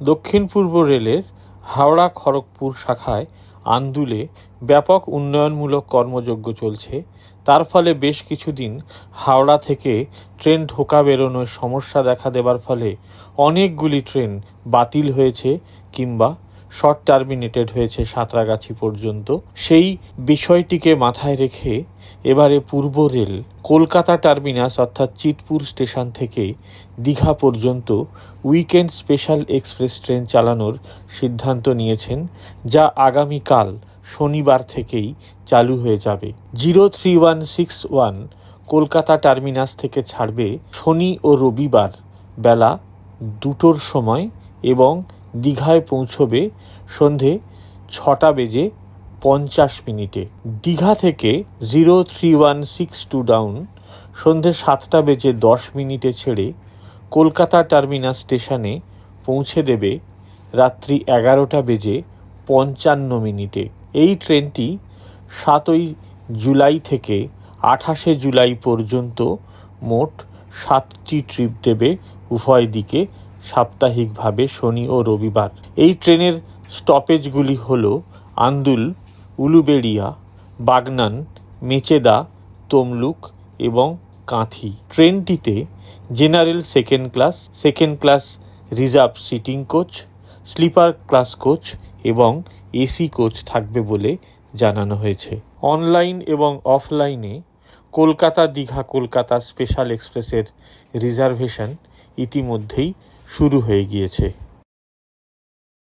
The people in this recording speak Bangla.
দক্ষিণ পূর্ব রেলের হাওড়া খড়গপুর শাখায় আন্দুলে ব্যাপক উন্নয়নমূলক কর্মযজ্ঞ চলছে। তার ফলে বেশ কিছুদিন হাওড়া থেকে ট্রেন ঢোকা বেরোনোর সমস্যা দেখা দেবার ফলে অনেকগুলি ট্রেন বাতিল হয়েছে কিংবা শর্ট টার্মিনেটেড হয়েছে সাঁতরাগাছি পর্যন্ত। সেই বিষয়টিকে মাথায় রেখে এবারে পূর্ব রেল কলকাতা টার্মিনাস অর্থাৎ চিতপুর স্টেশন থেকে দীঘা পর্যন্ত উইকেন্ড স্পেশাল এক্সপ্রেস ট্রেন চালানোর সিদ্ধান্ত নিয়েছেন, যা আগামীকাল শনিবার থেকেই চালু হয়ে যাবে। Zero three one six one Kolkata terminus থেকে ছাড়বে শনি ও রবিবার বেলা দুটোর সময় এবং দীঘায় পৌঁছবে সন্ধে ছটা বেজে পঞ্চাশ মিনিটে। দীঘা থেকে zero three one six two down সন্ধে সাতটা বেজে দশ মিনিটে ছেড়ে কলকাতা টার্মিনাস স্টেশনে পৌঁছে দেবে রাত্রি এগারোটা বেজে পঞ্চান্ন মিনিটে। এই ট্রেনটি সাতই জুলাই থেকে আঠাশে জুলাই পর্যন্ত মোট সাতটি ট্রিপ দেবে উভয় দিকে সাপ্তাহিকভাবে শনি ও রবিবার। এই ট্রেনের স্টপেজগুলি হল আন্দুল, উলুবেড়িয়া, বাগনান, মেচেদা, তমলুক এবং Kanthi. ট্রেনটিতে general second class second class reserve sitting coach, sleeper class coach এবং এসি কোচ থাকবে বলে জানানো হয়েছে। অনলাইন এবং অফলাইনে কলকাতা দীঘা কলকাতা স্পেশাল এক্সপ্রেসের রিজার্ভেশন ইতিমধ্যেই শুরু হয়ে গিয়েছে।